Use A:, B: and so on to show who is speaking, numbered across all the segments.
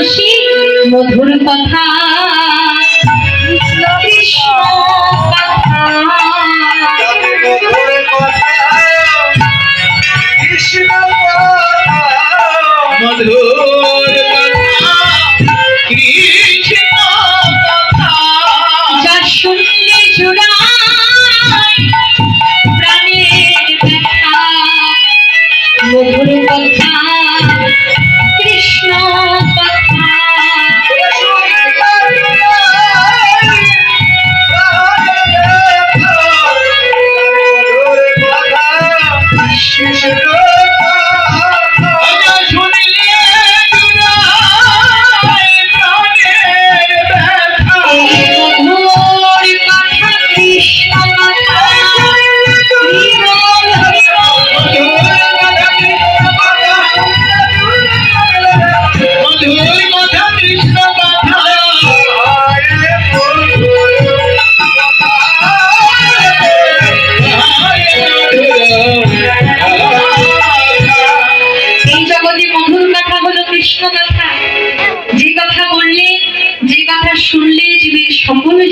A: বলছে মধুর কথা। কৃষ্ণ কৃষ্ণ কথা
B: মধুর কথা। কৃষ্ণ কথা
A: যা শুনলে জুড়াই প্রাণের ব্যথা।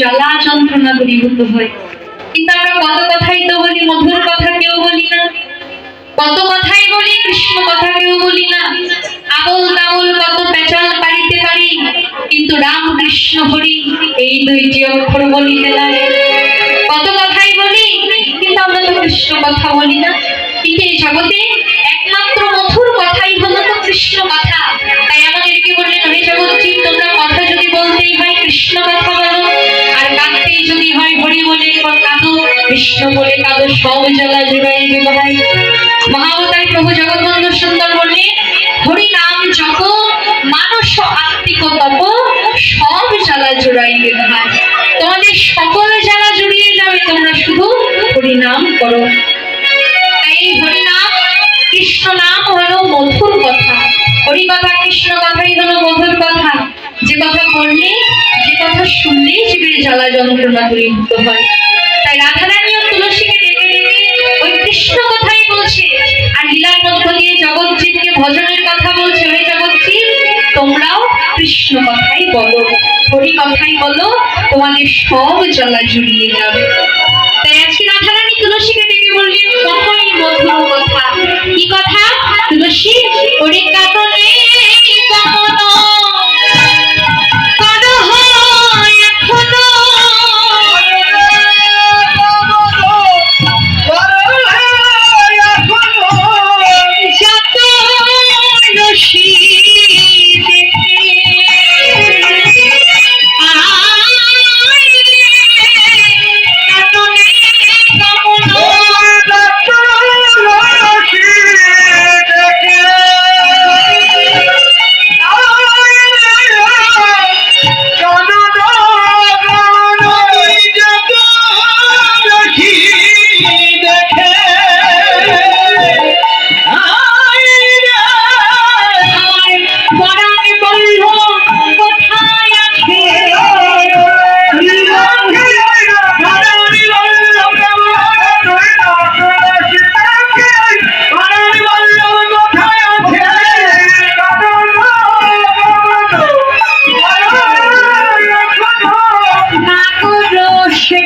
A: জ্বালা যন্ত্রণা দূরীভূত হয়। কিন্তু আমরা কত কথাই তো বলি, মধুর কথা কেউ বলি না। কত কথাই বলি, কৃষ্ণ কথা কেউ বলি না। আবল তাবল কত পেঁচাল পারিতে পারি, কিন্তু রাম কৃষ্ণ হরি এই দুইটি অক্ষর বলিতে নাই কত কথাই বলি, কিন্তু আমরা তো কৃষ্ণ কথা বলি না। কিন্তু এই জগতে কাঁদো সব জ্বালা জুড়াই বিবাহ প্রভু জগৎবন্ধু সুন্দর বললেন হরি নাম জপ, মানস আত্মিক তপ, সব জ্বালা জুড়াইবে ভাই তোমাদের সকল জ্বালা জুড়িয়ে যাবে, তোমরা শুধু হরি নাম করো। এই হরি নাম, কৃষ্ণ নাম হলো মধুর কথা। হরি কথা, কৃষ্ণ কথাই হলো মধুর কথা। যে কথা বললে, যে কথা শুনলেই জীবের জ্বালা যন্ত্রণা দূরীভূত হয়। ভজনের কথা বলছে এটা বলছি, তোমরাও কৃষ্ণ কথাই বলো, হরি কথাই বলো, তোমাদের সব জলা জুড়িয়ে যাবে। তাই আজকে রাধারানী তুলসীকে ডেকে বললেন কতই মধুর কথা, কি কথা? তুলসী হরি কাটনে